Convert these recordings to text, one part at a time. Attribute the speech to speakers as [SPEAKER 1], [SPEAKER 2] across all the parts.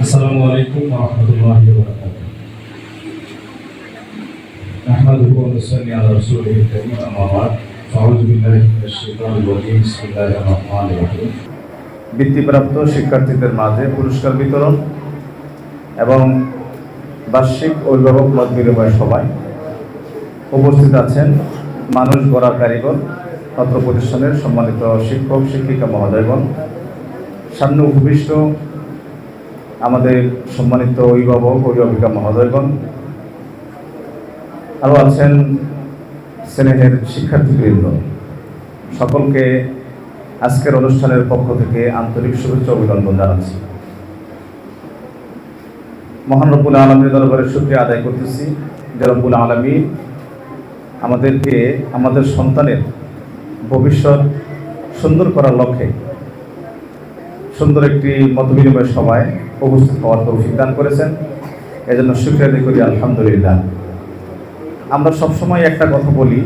[SPEAKER 1] السلام عليكم ورحمة الله وبركاته نحمده ونصلي على رسوله الكريم أما بعد فأعوذ بالله من الشيطان الرجيم بسم الله الرحمن الرحيم
[SPEAKER 2] বৃত্তিপ্রাপ্ত শিক্ষার্থীদের মাঝে পুরস্কার বিতরণ এবং বার্ষিক অভিভাবক মত বিনিময় সভায় উপস্থিত আছেন মানুষ গড়ার কারিগর ছাত্র প্রতিষ্ঠানের সম্মানিত শিক্ষক শিক্ষিকা মহোদয়গণ সামনে উপবিষ্ট আমাদের সম্মানিত অভিভাবক, অভিভাবিকা মহোদয়গণ, আরও আছেন স্নেহের শিক্ষার্থীবৃন্দ। সকলকে আজকের অনুষ্ঠানের পক্ষ থেকে আন্তরিক শুভেচ্ছা অভিনন্দন জানাচ্ছি। মহান রব্বুল আলমীর দরবারে শুক্রিয়া আদায় করতেছি। যে রব্বুল আলমী আমাদেরকে, আমাদের সন্তানের ভবিষ্যৎ সুন্দর করার লক্ষ্যে সুন্দর একটি মত বিনিময় সভায় উপস্থিত হওয়ার তৌফিক দান করেছেন। এজন্য আদায় করি, আলহামদুলিল্লাহ। আমরা সবসময় একটা কথা বলি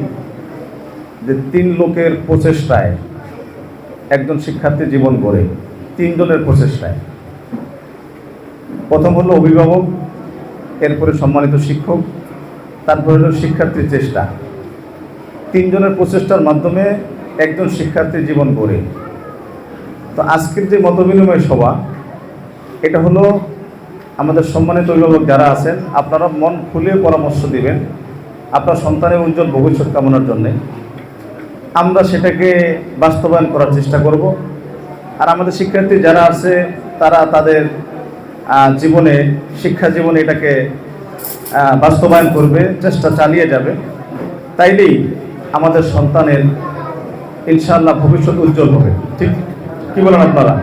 [SPEAKER 2] যে তিন লোকের প্রচেষ্টায় একজন শিক্ষার্থী জীবন গড়ে তিনজনের প্রচেষ্টায়। প্রথম হলো অভিভাবক, এরপরে সম্মানিত শিক্ষক, তারপরে হলো শিক্ষার্থীর চেষ্টা। তিনজনের প্রচেষ্টার মাধ্যমে একজন শিক্ষার্থীর জীবন গড়ে। তো আজকের যে মতবিনিময় সভা, এটা হলো আমাদের সম্মানিত অভিভাবক যারা আছেন, আপনারা মন খুলে পরামর্শ দিবেন আপনার সন্তানের উজ্জ্বল ভবিষ্যৎ কামনার জন্যে। আমরা সেটাকে বাস্তবায়ন করার চেষ্টা করব। আর আমাদের শিক্ষার্থী যারা আছে, তারা তাদের জীবনে, শিক্ষা জীবনে এটাকে বাস্তবায়ন করবে, চেষ্টা চালিয়ে যাবে। তাইলেই আমাদের সন্তানের ইনশাআল্লাহ ভবিষ্যৎ উজ্জ্বল হবে। ঠিক? কি বলেন আপনারা?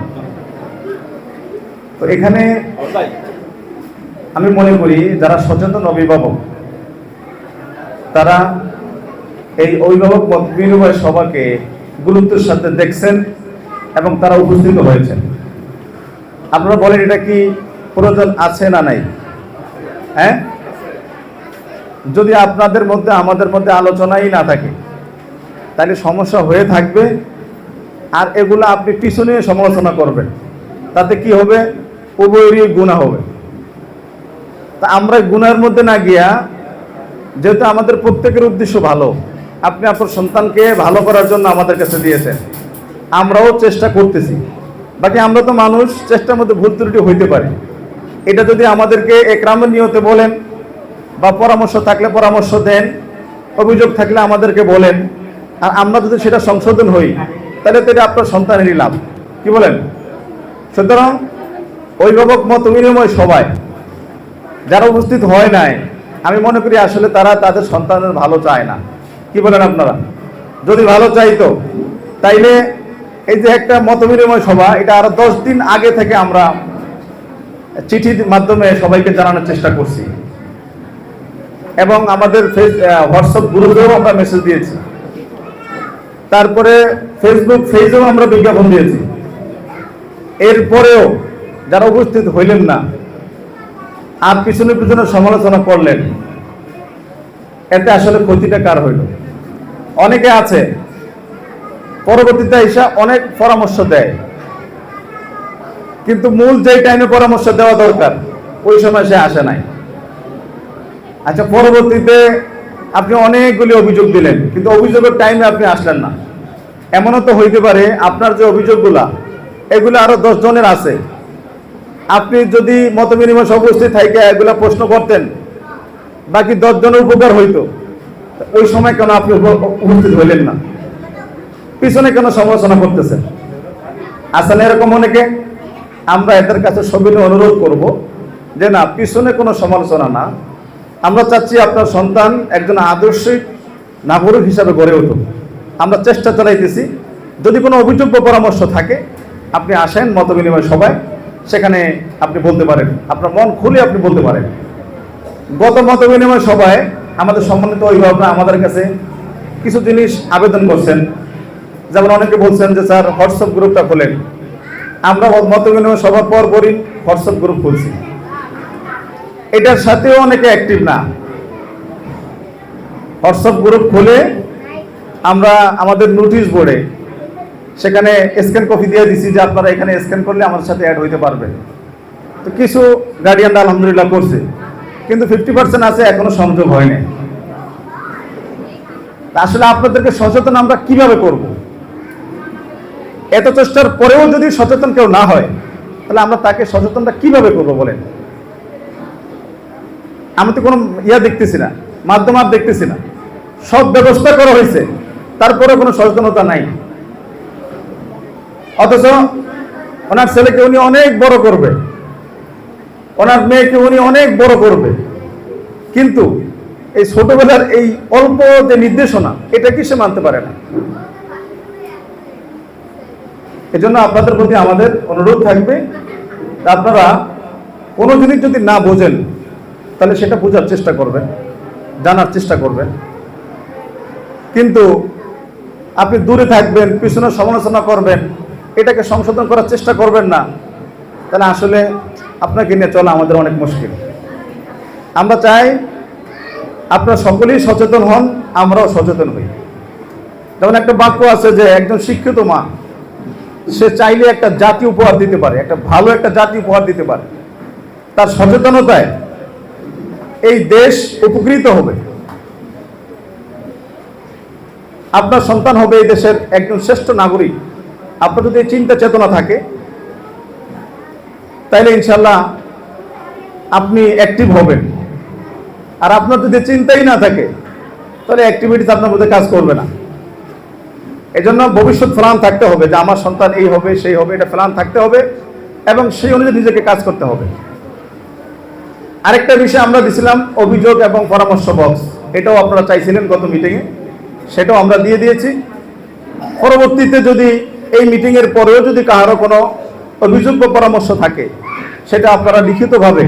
[SPEAKER 2] তো এখানে আমি মনে করি যারা সচেতন অভিভাবক, তারা এই অভিভাবক মত বিনিময় সভাকে গুরুত্বের সাথে দেখছেন এবং তারা উপস্থিত হয়েছেন। আপনারা বলেন এটা কি প্রয়োজন আছে না নাই? হ্যাঁ? যদি আপনাদের মধ্যে, আমাদের মধ্যে আলোচনাই না থাকে, তাহলে সমস্যা হয়ে থাকবে। আর এগুলো আপনি পিছনে সমালোচনা করবেন। তাতে কি হবে? উভয়েরই গুণা হবে। তা আমরা গুণার মধ্যে না গিয়া, যেহেতু আমাদের প্রত্যেকের উদ্দেশ্য ভালো, আপনি আপনার সন্তানকে ভালো করার জন্য আমাদের কাছে দিয়েছেন। আমরাও চেষ্টা করতেছি। বাকি আমরা তো মানুষ, চেষ্টার মধ্যে ভুল ত্রুটি হইতে পারে। এটা যদি আমাদেরকে একরামের নিয়তে বলেন বা পরামর্শ থাকলে পরামর্শ দেন, অভিযোগ থাকলে আমাদেরকে বলেন। আর আমরা যদি সেটা সংশোধন হই তাহলে তো এটা আপনার সন্তানেরই লাভ। কি বলেন? সুতরাং অভিভাবক মত, বিনিময় সবাই। যারা উপস্থিত হয় নাই, আমি মনে করি আসলে তারা তাদের সন্তানের ভালো চায় না। কি বলেন আপনারা? যদি ভালো চাইতো তাইলে এই যে একটা মত বিনিময় সভা, এটা আরও দশ দিন আগে থেকে আমরা চিঠির মাধ্যমে সবাইকে জানানোর চেষ্টা করছি। এবং আমাদের হোয়াটসঅ্যাপ গ্রুপেও আমরা মেসেজ দিয়েছি। তারপরে ফেসবুক পেজেও আমরা বিজ্ঞাপন দিয়েছি। এরপরেও যারা উপস্থিত হইলেন না, আর পিছনে পিছনে সমালোচনা করলেন, এতে আসলে ক্ষতিটা কার হইল? অনেকে আছে, পরবর্তীতে এসে অনেক পরামর্শ দেয়। কিন্তু মূল যেই টাইমে পরামর্শ দেওয়া দরকার, ওই সময় সে আসে নাই। আচ্ছা পরবর্তীতে আপনি অনেকগুলি অভিযোগ দিলেন, কিন্তু অভিযোগের টাইমে আপনি আসলেন না। এমনও তো হইতে পারে, আপনার যে অভিযোগগুলা, এগুলো আরও দশ জনের আছে। আপনি যদি মত বিনিময় উপস্থিত থাকে এগুলা প্রশ্ন করতেন, বাকি দশ জনের উপকার হইতো। ওই সময় কেন আপনি উপস্থিত হইলেন না? পিছনে কেন সমালোচনা করতেছেন? আসলে এরকম অনেকে, আমরা এদের কাছে সবিনয় অনুরোধ করব যে না, পিছনে কোনো সমালোচনা না। আমরা চাচ্ছি আপনার সন্তান একজন আদর্শিক নাগরিক হিসাবে গড়ে উঠুক। আমরা চেষ্টা চালাইতেছি। যদি কোনো অভিযোগ পরামর্শ থাকে, আপনি আসেন, মত বিনিময় সবাই সেখানে আপনি বলতে পারেন। আপনার মন খুলে আপনি বলতে পারেন। গত মত বিনিময় সভায় আমাদের সম্মানিত অভিভাবকরা আমাদের কাছে কিছু জিনিস আবেদন করছেন। যেমন অনেকে বলছেন যে, স্যার হোয়াটসঅ্যাপ গ্রুপটা খোলেন। আমরা মত বিনিময় সভার পর পরই হোয়াটসঅ্যাপ গ্রুপ খুলছি। এটার সাথেও অনেকে অ্যাক্টিভ না। হোয়াটসঅ্যাপ গ্রুপ খুলে আমরা আমাদের নোটিশ বোর্ডে সেখানে স্ক্যান কপি দিয়ে দিছি যে আপনারা এখানে স্ক্যান করলে আমার সাথে অ্যাড হইতে পারবেন তো কিছু গার্ডিয়ানরা আলহামদুলিল্লাহ করছে, কিন্তু ফিফটি পার্সেন্ট আছে, এখনও সংযোগ হয়নি। আসলে আপনাদেরকে সচেতন আমরা কীভাবে করব? এত চেষ্টার পরেও যদি সচেতন কেউ না হয়, তাহলে আমরা তাকে সচেতনটা কীভাবে করব বলেন? আমি তো কোনো ইয়া দেখতেছি না, মাধ্যম আর দেখতেছি না। সব ব্যবস্থা করা হয়েছে তারপরে কোনো সচেতনতা নাই। অথচ ওনার ছেলেকে উনি অনেক বড় করবে, ওনার মেয়েকে উনি অনেক বড় করবে। কিন্তু এই ছোটবেলার এই অল্প যে নির্দেশনা, এটা কি সে মানতে পারে না? এজন্য আপনাদের প্রতি আমাদের অনুরোধ থাকবে আপনারা কোনো জিনিস যদি না বোঝেন তাহলে সেটা বোঝার চেষ্টা করবেন, জানার চেষ্টা করবেন। কিন্তু আপনি দূরে থাকবেন, পিছনে সমালোচনা করবেন, এটাকে সংশোধন করার চেষ্টা করবেন না। তাহলে আসলে আপনাকে নিয়ে চলা আমাদের অনেক মুশকিল। আমরা চাই আপনারা সকলেই সচেতন হন, আমরাও সচেতন হই। যেমন একটা বাক্য আছে যে, একজন শিক্ষিত মা, সে চাইলে একটা জাতি উপহার দিতে পারে, একটা ভালো একটা জাতি উপহার দিতে পারে। তার সচেতনতায় এই দেশ উপকৃত হবে। আপনার সন্তান হবে এই দেশের একজন শ্রেষ্ঠ নাগরিক। আপনার যদি চিন্তা চেতনা থাকে তাহলে ইনশাল্লাহ আপনি অ্যাক্টিভ হবেন। আর আপনার যদি চিন্তাই না থাকে, তাহলে অ্যাক্টিভিটিস আপনার মধ্যে কাজ করবে না। এজন্য ভবিষ্যৎ প্ল্যান থাকতে হবে যে আমার সন্তান এই হবে, সেই হবে, এটা প্ল্যান থাকতে হবে এবং সেই অনুযায়ী নিজেকে কাজ করতে হবে। আরেকটা বিষয় আমরা দিছিলাম অভিযোগ এবং পরামর্শ বক্স এটাও আপনারা চাইছিলেন গত মিটিংয়ে সেটাও আমরা দিয়ে দিয়েছি। পরবর্তীতে যদি এই মিটিংয়ের পরেও যদি কারও কোনো অভিযোগ বা পরামর্শ থাকে, সেটা আপনারা লিখিতভাবে